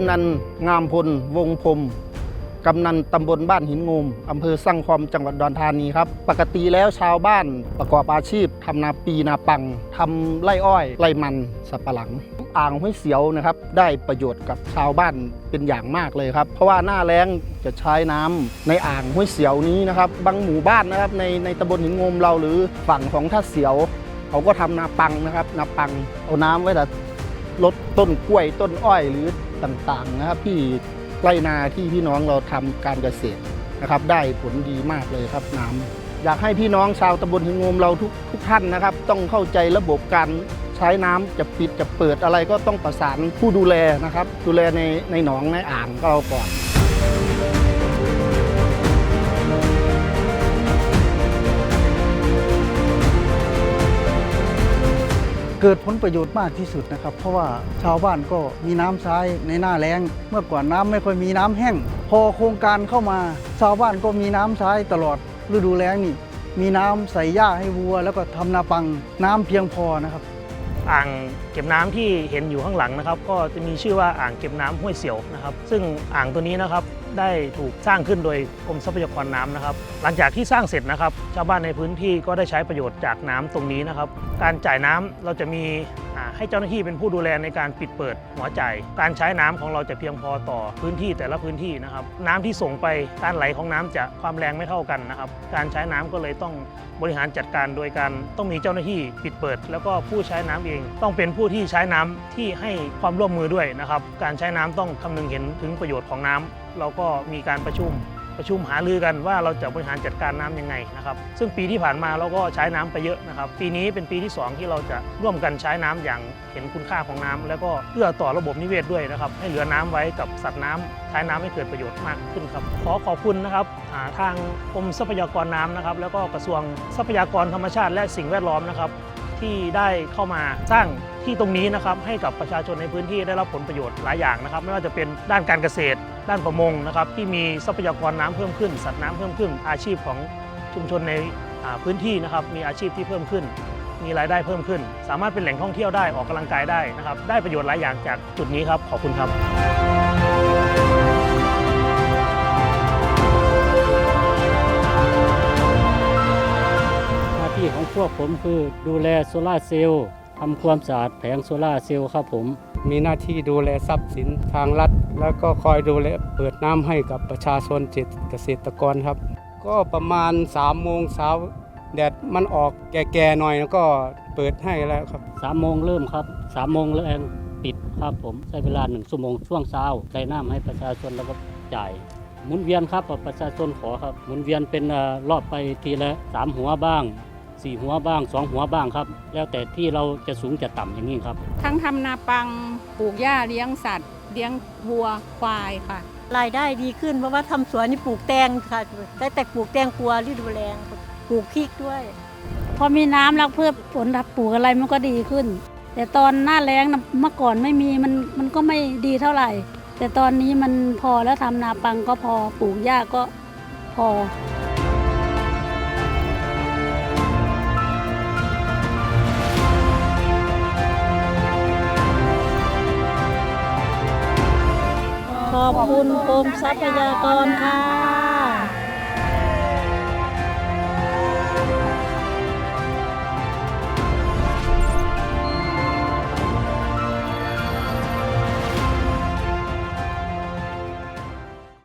ำนันงามพล วงพรมกำนันตำบลบ้านหินงูมอำเภอสร้างคอมจังหวัดดอนธานีครับ ปกติแล้วชาวบ้านประกอบอาชีพทำนาปีนาปังทำไร่อ้อย ไร่มันสับปะหลัง อ่างห้วยเสียวนะครับ ได้ประโยชน์กับชาวบ้านเป็นอย่างมากเลยครับ เพราะว่าหน้าแล้งจะใช้น้ำในอ่างห้วยเสียวนี้นะครับ บางหมู่บ้านนะครับในในตำบลหินงมเราหรือฝั่งของท่าเสียว เขาก็ทำนาปังนะครับ นาปังเอาน้ำไว้แต่ลดต้นกล้วยต้นอ้อยหรือ ต่างๆนะครับที่ไรนาที่พี่น้องเราทำการเกษตรนะครับ ได้ผลดีมากเลยครับน้ำอยากให้พี่น้องชาวตำบลหินงมเราทุกทุกท่านนะครับ ต้องเข้าใจระบบการใช้น้ำจะปิดจะเปิดอะไรก็ต้องประสานผู้ดูแลนะครับ ดูแลในในหนองในอ่างเราก่อน เกิดผลประโยชน์มากที่สุดนะครับ เพราะว่าชาวบ้านก็มีน้ำใช้ในหน้าแล้ง เมื่อก่อนน้ำไม่ค่อยมีน้ำแห้ง พอโครงการเข้ามา ชาวบ้านก็มีน้ำใช้ตลอดฤดูแล้งนี่ มีน้ำใส่หญ้าให้วัว แล้วก็ทำนาปังน้ำเพียงพอนะครับ อ่างเก็บน้ำที่เห็นอยู่ข้างหลังนะครับ ก็จะมีชื่อว่าอ่างเก็บน้ำห้วยเสียวนะครับ ซึ่งอ่างตัวนี้นะครับ ได้ถูกสร้างขึ้นโดยกรมทรัพยากรน้ำนะครับ หลังจากที่สร้างเสร็จนะครับ ชาวบ้านในพื้นที่ก็ได้ใช้ประโยชน์จากน้ำตรงนี้นะครับ การจ่ายน้ำเราจะมี ให้เจ้าหน้าที่เป็นผู้ดูแลในการปิดเปิดหัวใจ การใช้น้ำของเราจะเพียงพอต่อพื้นที่แต่ละพื้นที่นะครับ น้ำที่ส่งไปการไหลของน้ำจะความแรงไม่เท่ากันนะครับ การใช้น้ำก็เลยต้องบริหารจัดการโดยการต้องมีเจ้าหน้าที่ปิดเปิด แล้วก็ผู้ใช้น้ำเอง ต้องเป็นผู้ที่ใช้น้ำที่ให้ความร่วมมือด้วยนะครับ การใช้น้ำต้องคำนึงเห็นถึงประโยชน์ของน้ำเราก็มีการประชุม ประชุมหารือกันว่าเราจะบริหารจัดการน้ำยังไงนะครับ ซึ่งปีที่ผ่านมาเราก็ใช้น้ำไปเยอะนะครับ ปีนี้เป็นปีที่ 2 ที่เราจะร่วมกันใช้น้ำอย่างเห็นคุณค่าของน้ำแล้วก็เอื้อต่อระบบนิเวศด้วยนะครับให้เหลือน้ำไว้กับสัตว์น้ำใช้น้ำให้เกิดประโยชน์มากขึ้นครับ ขอขอบคุณนะครับาทางกรมทรัพยากรน้ำนะครับ แล้วก็กระทรวงทรัพยากรธรรมชาติและสิ่งแวดล้อมนะครับที่ได้เข้ามาสร้าง ที่ตรงนี้นะครับให้กับประชาชนในพื้นที่ได้รับผลประโยชน์หลายอย่างนะครับ ไม่ว่าจะเป็นด้านการเกษตร ด้านประมงนะครับ ที่มีทรัพยากรน้ำเพิ่มขึ้น สัตว์น้ำเพิ่มขึ้น อาชีพของชุมชนในพื้นที่นะครับ มีอาชีพที่เพิ่มขึ้น มีรายได้เพิ่มขึ้น สามารถเป็นแหล่งท่องเที่ยวได้ออกกำลังกายได้นะครับ ได้ประโยชน์หลายอย่างจากจุดนี้ครับขอบคุณครับหน้าที่ของพวกผมคือดูแลโซลาร์เซลล์ ทำความสะอาดแผงโซล่าเซลล์ครับผม มีหน้าที่ดูแลทรัพย์สินทางรัฐ แล้วก็คอยดูแลเปิดน้ำให้กับประชาชนเจตเกษตรกรครับ ก็ประมาณ3ามโมงเช้าแดดมันออกแก่ๆหน่อยแล้วก็เปิดให้แล้วครับสามโมงเริ่มครับสามโมงแรงปิดครับผมใช้เวลาหนึ่งชั่วโมงช่วงเช้าใส่น้ำให้ประชาชนแล้วก็จ่ายหมุนเวียนครับประชาชนขอครับหมุนเวียนเป็นรอบไปทีละสามหัวบ้าง สี่หัวบ้างสองหัวบ้างครับ แล้วแต่ที่เราจะสูงจะต่ำอย่างนี้ครับ ทั้งทำนาปังปลูกหญ้าเลี้ยงสัตว์ เลี้ยงวัวควายค่ะ รายได้ดีขึ้นเพราะว่าทำสวนนี่ปลูกแตงค่ะได้แต่ปลูกแตงกลัวฤดูแรงปลูกพริกด้วย พอมีน้ำแล้วเพื่อผลปลูกอะไรมันก็ดีขึ้น แต่ตอนหน้าแล้งน่ะเมื่อก่อนไม่มีมันมันก็ไม่ดีเท่าไหร่ แต่ตอนนี้มันพอแล้วทำนาปังก็พอปลูกหญ้าก็พอ ณกรมทรัพยากรค่ะ